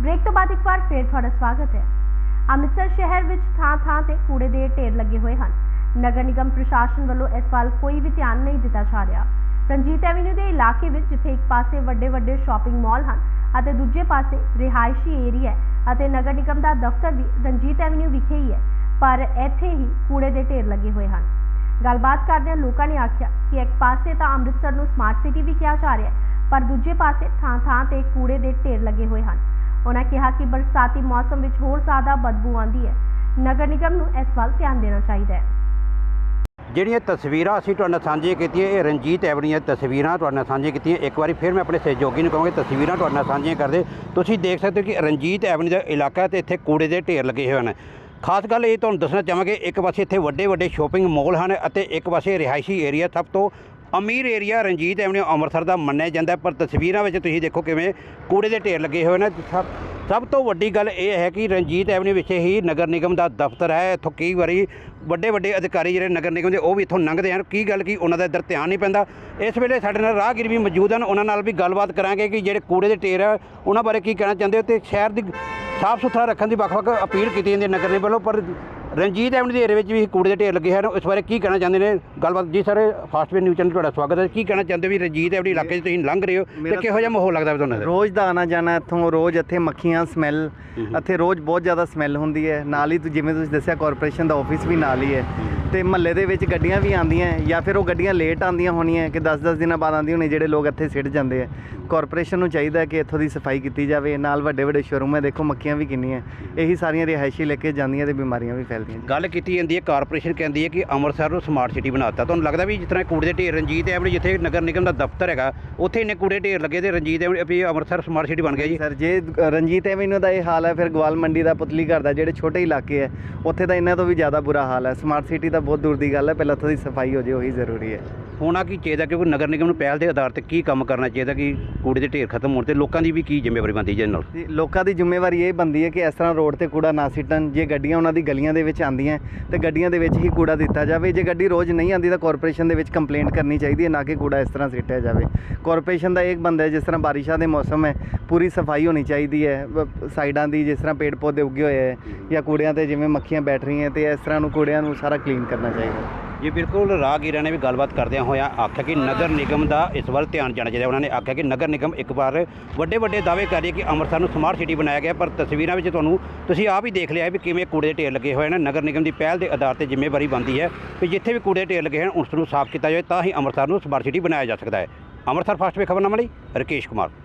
Break ਤੋਂ ਬਾਅਦ ਇੱਕ ਵਾਰ ਫੇਰ ਤੁਹਾਡਾ ਸਵਾਗਤ ਹੈ। ਅੰਮ੍ਰਿਤਸਰ ਸ਼ਹਿਰ ਵਿੱਚ ਥਾਂ-ਥਾਂ ਤੇ ਕੂੜੇ ਦੇ ਢੇਰ ਲੱਗੇ ਹੋਏ ਹਨ। ਨਗਰ ਨਿਗਮ ਪ੍ਰਸ਼ਾਸਨ ਵੱਲੋਂ ਇਸ ਵੱਲ ਕੋਈ ਵੀ ਧਿਆਨ ਨਹੀਂ ਦਿੱਤਾ ਜਾ ਰਿਹਾ। ਰਣਜੀਤ ਐਵਨਿਊ ਦੇ ਇਲਾਕੇ ਵਿੱਚ ਜਿੱਥੇ ਇੱਕ ਪਾਸੇ ਵੱਡੇ-ਵੱਡੇ ਸ਼ਾਪਿੰਗ ਮਾਲ ਹਨ ਅਤੇ ਦੂਜੇ ਪਾਸੇ ਰਿਹਾਇਸ਼ੀ ਏਰੀਆ ਅਤੇ ਨਗਰ ਨਿਗਮ ਦਾ ਦਫ਼ਤਰ ਵੀ ਰਣਜੀਤ ਐਵਨਿਊ ਵਿਖੇ ਹੀ ਹੈ, ਪਰ ਇੱਥੇ ਹੀ ਕੂੜੇ ਦੇ ਢੇਰ ਲੱਗੇ ਹੋਏ ਹਨ। ਗੱਲਬਾਤ ਕਰਦਿਆਂ ਲੋਕਾਂ ਨੇ ਆਖਿਆ ਕਿ ਇੱਕ ਪਾਸੇ ਤਾਂ ਅੰਮ੍ਰਿਤਸਰ ਨੂੰ ਸਮਾਰਟ ਸਿਟੀ ਵੀ ਕਿਹਾ ਜਾ ਰਿਹਾ ਹੈ, ਪਰ ਦੂਜੇ ਪਾਸੇ ਥਾਂ-ਥਾਂ ਤੇ ਕੂੜੇ ਦੇ ਢੇਰ ਲੱਗੇ ਹੋਏ ਹਨ। ਉਹਨਾਂ ਕਿਹਾ ਕਿ ਬਰਸਾਤੀ ਮੌਸਮ ਵਿੱਚ ਹੋਰ ਜ਼ਿਆਦਾ ਬਦਬੂ ਆਉਂਦੀ ਹੈ। ਨਗਰ ਨਿਗਮ ਨੂੰ ਇਸ ਵੱਲ ਧਿਆਨ ਦੇਣਾ ਚਾਹੀਦਾ ਹੈ। ਜਿਹੜੀਆਂ ਤਸਵੀਰਾਂ ਅਸੀਂ ਤੁਹਾਡੇ ਨਾਲ ਸਾਂਝੀਆਂ ਕੀਤੀਆਂ, ਇਹ ਰਣਜੀਤ ਐਵਨਿਊ ਦੀਆਂ ਤਸਵੀਰਾਂ ਤੁਹਾਡੇ ਨਾਲ ਸਾਂਝੀਆਂ ਕੀਤੀਆਂ। ਇੱਕ ਵਾਰੀ ਫਿਰ ਮੈਂ ਆਪਣੇ ਸਹਿਯੋਗੀ ਨੂੰ ਕਹਾਂਗਾ ਤਸਵੀਰਾਂ ਤੁਹਾਡੇ ਨਾਲ ਸਾਂਝੀਆਂ ਕਰਦੇ। ਤੁਸੀਂ ਦੇਖ ਸਕਦੇ ਹੋ ਕਿ ਰਣਜੀਤ ਐਵਨਿਊ ਦਾ ਇਲਾਕਾ ਤੇ ਇੱਥੇ ਕੂੜੇ ਦੇ ਢੇਰ ਲੱਗੇ ਹੋਏ ਹਨ। ਖਾਸ ਗੱਲ ਇਹ ਤੁਹਾਨੂੰ ਦੱਸਣਾ ਚਾਹਾਂਗੇ ਇੱਕ ਪਾਸੇ ਇੱਥੇ ਵੱਡੇ ਵੱਡੇ ਸ਼ੋਪਿੰਗ ਮਾਲ ਹਨ ਅਤੇ ਇੱਕ ਪਾਸੇ ਰਿਹਾਇਸ਼ੀ ਏਰੀਆ। ਸਭ ਤੋਂ ਅਮੀਰ ਏਰੀਆ ਰਣਜੀਤ ਐਵਨਿਊ ਅੰਮ੍ਰਿਤਸਰ ਦਾ ਮੰਨਿਆ ਜਾਂਦਾ ਪਰ ਤਸਵੀਰਾਂ ਵਿੱਚ ਤੁਸੀਂ ਦੇਖੋ ਕਿਵੇਂ ਕੂੜੇ ਦੇ ਢੇਰ ਲੱਗੇ ਹੋਏ ਨੇ। ਸਭ ਸਭ ਤੋਂ ਵੱਡੀ ਗੱਲ ਇਹ ਹੈ ਕਿ ਰਣਜੀਤ ਐਵਨਿਊ ਵਿੱਚ ਹੀ ਨਗਰ ਨਿਗਮ ਦਾ ਦਫ਼ਤਰ ਹੈ। ਇੱਥੋਂ ਕਈ ਵਾਰੀ ਵੱਡੇ ਵੱਡੇ ਅਧਿਕਾਰੀ ਜਿਹੜੇ ਨਗਰ ਨਿਗਮ ਦੇ, ਉਹ ਵੀ ਇੱਥੋਂ ਲੰਘਦੇ ਹਨ। ਕੀ ਗੱਲ ਕੀ ਉਹਨਾਂ ਦਾ ਇੱਧਰ ਧਿਆਨ ਨਹੀਂ ਪੈਂਦਾ? ਇਸ ਵੇਲੇ ਸਾਡੇ ਨਾਲ ਰਾਹਗੀਰ ਵੀ ਮੌਜੂਦ ਹਨ। ਉਹਨਾਂ ਨਾਲ ਵੀ ਗੱਲਬਾਤ ਕਰਾਂਗੇ ਕਿ ਜਿਹੜੇ ਕੂੜੇ ਦੇ ਢੇਰ ਹੈ ਉਹਨਾਂ ਬਾਰੇ ਕੀ ਕਹਿਣਾ ਚਾਹੁੰਦੇ ਹੋ? ਤੇ ਸ਼ਹਿਰ ਦੀ ਸਾਫ਼ ਸੁਥਰਾ ਰੱਖਣ ਦੀ ਵੱਖ-ਵੱਖ ਅਪੀਲ ਕੀਤੀ ਜਾਂਦੀ ਹੈ ਨਗਰ ਨਿਗਮ ਵੱਲੋਂ, ਪਰ ਰਣਜੀਤ ਐਵਨਿਊ ਦੇ ਏਰੀਏ ਵਿੱਚ ਵੀ ਕੂੜੇ ਦੇ ਢੇਰ ਲੱਗੇ ਹਨ। ਇਸ ਬਾਰੇ ਕੀ ਕਹਿਣਾ ਚਾਹੁੰਦੇ ਨੇ? ਗੱਲਬਾਤ ਜੀ ਸਰ ਫਾਸਟਵੇ ਨਿਊਜ਼ ਚੈਨਲ ਤੁਹਾਡਾ ਸਵਾਗਤ ਹੈ। ਕੀ ਕਹਿਣਾ ਚਾਹੁੰਦੇ ਵੀ ਰਣਜੀਤ ਐਵਨਿਊ ਇਲਾਕੇ 'ਚ ਤੁਸੀਂ ਲੰਘ ਰਹੇ ਹੋ? ਤੇ ਕਿਹੋ ਜਿਹਾ ਮਾਹੌਲ ਲੱਗਦਾ ਵਾ ਤੁਹਾਨੂੰ? ਰੋਜ਼ ਦਾ ਆਣਾ ਜਾਣਾ ਇੱਥੋਂ ਰੋਜ਼ ਇੱਥੇ ਮੱਖੀਆਂ ਸਮੈਲ ਇੱਥੇ ਰੋਜ਼ ਬਹੁਤ ਜ਼ਿਆਦਾ ਸਮੈਲ ਹੁੰਦੀ ਹੈ। ਨਾਲ ਹੀ ਜਿਵੇਂ ਤੁਸੀਂ ਦੱਸਿਆ ਕਾਰਪੋਰੇਸ਼ਨ ਦਾ ਆਫਿਸ ਵੀ ਨਾਲ ਹੀ। ਹੈ। ਤੇ ਮਹੱਲੇ ਦੇ ਵਿੱਚ ਗੱਡੀਆਂ ਵੀ ਆਉਂਦੀਆਂ ਜਾਂ ਫਿਰ ਉਹ ਗੱਡੀਆਂ ਲੇਟ ਆਉਂਦੀਆਂ ਹੋਣੀਆਂ ਕਿ 10-10 ਦਿਨਾਂ ਬਾਅਦ ਆਉਂਦੀਆਂ ਹੋਣੀ ਜਿਹੜੇ ਲੋਕ ਇੱਥੇ ਸਿੱਟ ਜਾਂਦੇ ਆ ਕਾਰਪੋਰੇਸ਼ਨ ਨੂੰ ਚਾਹੀਦਾ ਕਿ ਇੱਥੋਂ ਦੀ ਸਫ਼ਾਈ ਕੀਤੀ ਜਾਵੇ ਨਾਲ ਵੱਡੇ ਵੱਡੇ ਸ਼ੋਰੂਮ ਹੈ ਦੇਖੋ ਮੱਖੀਆਂ ਵੀ ਕਿੰਨੀਆਂ ਇਹੀ ਸਾਰੀਆਂ ਰਿਹਾਇਸ਼ੀ ਲੈ ਕੇ ਜਾਂਦੀਆਂ ਤੇ ਬਿਮਾਰੀਆਂ ਵੀ ਫੈਲਦੀਆਂ ਗੱਲ ਕੀਤੀ ਜਾਂਦੀ ਹੈ ਕਾਰਪੋਰੇਸ਼ਨ ਕਹਿੰਦੀ ਹੈ ਕਿ ਅੰਮ੍ਰਿਤਸਰ ਨੂੰ ਸਮਾਰਟ ਸਿਟੀ ਬਣਾਤਾ। ਤੁਹਾਨੂੰ ਲੱਗਦਾ ਵੀ ਜਿਸ ਤਰ੍ਹਾਂ ਕੂੜੇ ਦੇ ਢੇਰ ਰਣਜੀਤ ਐਵਨਿਊ ਜਿੱਥੇ ਨਗਰ ਨਿਗਮ ਦਾ ਦਫ਼ਤਰ ਹੈਗਾ ਉੱਥੇ ਇੰਨੇ ਕੂੜੇ ਢੇਰ ਲੱਗੇ ਤੇ ਰਣਜੀਤ ਐਵਨਿਊ ਵੀ ਅੰਮ੍ਰਿਤਸਰ ਸਮਾਰਟ ਸਿਟੀ ਬਣ ਗਿਆ ਜੀ। ਸਰ ਜੇ ਰਣਜੀਤ ਐਵਨਿਊ ਦਾ ਇਹ ਹਾਲ ਹੈ ਫਿਰ ਗਵਾਲ ਮੰਡੀ ਦਾ ਪੁਤਲੀ ਘਰ ਦਾ ਜਿਹੜੇ ਛੋਟੇ ਇਲਾਕੇ ਹੈ ਉੱਥੇ ਤਾਂ ਇਹਨਾਂ ਤੋਂ ਵੀ ਜ਼ਿਆਦਾ ਬੁਰਾ ਹਾਲ ਹੈ। ਸਮਾਰਟ ਸਿਟੀ ਤਾਂ ਬਹੁਤ ਦੂਰ ਦੀ ਗੱਲ ਹੈ, ਪਹਿਲਾਂ ਉੱਥੋਂ ਦੀ ਸਫ਼ਾਈ ਹੋ ਜੇ ਉਹੀ ਜ਼ਰੂਰੀ ਹੈ। ਹੋਣਾ ਕੀ ਚਾਹੀਦਾ? ਕਿਉਂਕਿ ਨਗਰ ਨਿਗਮ ਨੂੰ ਪਹਿਲ ਦੇ ਆਧਾਰ ਤੇ ਕੀ ਕੰਮ ਕਰਨਾ ਚਾਹੀਦਾ ਕਿ ਕੂੜੇ ਦੇ ਢੇਰ ਖਤਮ ਹੋਣ ਤੇ ਲੋਕਾਂ ਦੀ ਵੀ ਕੀ ਜ਼ਿੰਮੇਵਾਰੀ ਬਣਦੀ ਹੈ ਇਹਦੇ ਨਾਲ? ਜੀ, ਲੋਕਾਂ ਦੀ ਜ਼ਿੰਮੇਵਾਰੀ ਇਹ ਬਣਦੀ ਹੈ ਕਿ ਇਸ ਤਰ੍ਹਾਂ ਰੋਡ ਤੇ ਕੂੜਾ ਨਾ ਸਿੱਟਣ ਜੇ ਗੱਡੀਆਂ ਉਹਨਾਂ ਦੀ ਗਲੀਆਂ ਦੇ ਵਿੱਚ ਆਉਂਦੀਆਂ ਤੇ ਗੱਡੀਆਂ ਦੇ ਵਿੱਚ ਹੀ ਕੂੜਾ ਦਿੱਤਾ ਜਾਵੇ। ਜੇ ਗੱਡੀ ਰੋਜ਼ ਨਹੀਂ ਆਉਂਦੀ ਤਾਂ ਕਾਰਪੋਰੇਸ਼ਨ ਦੇ ਵਿੱਚ ਕੰਪਲੇਂਟ ਕਰਨੀ ਚਾਹੀਦੀ ਹੈ ਨਾ ਕਿ ਕੂੜਾ ਇਸ ਤਰ੍ਹਾਂ ਸਿੱਟਿਆ ਜਾਵੇ। ਕਾਰਪੋਰੇਸ਼ਨ ਦਾ ਇੱਕ ਬੰਦਾ ਜਿਸ ਤਰ੍ਹਾਂ ਬਾਰਿਸ਼ਾਂ ਦੇ ਮੌਸਮ ਹੈ ਪੂਰੀ ਸਫ਼ਾਈ ਹੋਣੀ ਚਾਹੀਦੀ ਹੈ। ਵ- ਸਾਈਡਾਂ ਦੀ ਜਿਸ ਤਰ੍ਹਾਂ ਪੇੜ ਪੌਦੇ ਉੱਗੇ ਹੋਏ ਹੈ ਜਾਂ ਕੂੜਿਆਂ ਤੇ ਜਿਵੇਂ ਮੱਖੀਆਂ ਬੈਠ ਰਹੀਆਂ ਤੇ ਇਸ ਤਰ੍ਹਾਂ ਨੂੰ ਕੂੜਿਆਂ ਨੂੰ ਸਾਰਾ ਕਲੀਨ ਕਰਨਾ ਚਾਹੀਦਾ। ਜੀ, ਬਿਲਕੁਲ ਰਾਹਗੀਰਾਂ ਨੇ ਵੀ ਗੱਲਬਾਤ ਕਰਦਿਆਂ ਹੋਇਆਂ ਆਖਿਆ ਕਿ ਨਗਰ ਨਿਗਮ ਦਾ ਇਸ ਵੱਲ ਧਿਆਨ ਜਾਣਾ ਚਾਹੀਦਾ। ਉਹਨਾਂ ਨੇ ਆਖਿਆ ਕਿ ਨਗਰ ਨਿਗਮ ਇੱਕ ਵਾਰ ਵੱਡੇ ਵੱਡੇ ਦਾਅਵੇ ਕਰ ਰਹੀ ਹੈ ਕਿ ਅੰਮ੍ਰਿਤਸਰ ਨੂੰ ਸਮਾਰਟ ਸਿਟੀ ਬਣਾਇਆ ਗਿਆ, ਪਰ ਤਸਵੀਰਾਂ ਵਿੱਚ ਤੁਹਾਨੂੰ, ਤੁਸੀਂ ਆਪ ਹੀ ਦੇਖ ਲਿਆ ਵੀ ਕਿਵੇਂ ਕੂੜੇ ਦੇ ਢੇਰ ਲੱਗੇ ਹੋਏ ਨੇ। ਨਗਰ ਨਿਗਮ ਦੀ ਪਹਿਲ ਦੇ ਆਧਾਰ ਤੇ ਜ਼ਿੰਮੇਵਾਰੀ ਬਣਦੀ ਹੈ ਕਿ ਜਿੱਥੇ ਵੀ ਕੂੜੇ ਢੇਰ ਲੱਗੇ ਹਨ ਉਸ ਨੂੰ ਸਾਫ਼ ਕੀਤਾ ਜਾਵੇ, ਤਾਂ ਹੀ ਅੰਮ੍ਰਿਤਸਰ ਨੂੰ ਸਮਾਰਟ ਸਿਟੀ ਬਣਾਇਆ ਜਾ ਸਕਦਾ ਹੈ। ਅੰਮ੍ਰਿਤਸਰ ਫਾਸਟ ਵੇ ਖਬਰਨਾਮਾ ਲਈ, ਰਕੇਸ਼ ਕੁਮਾਰ।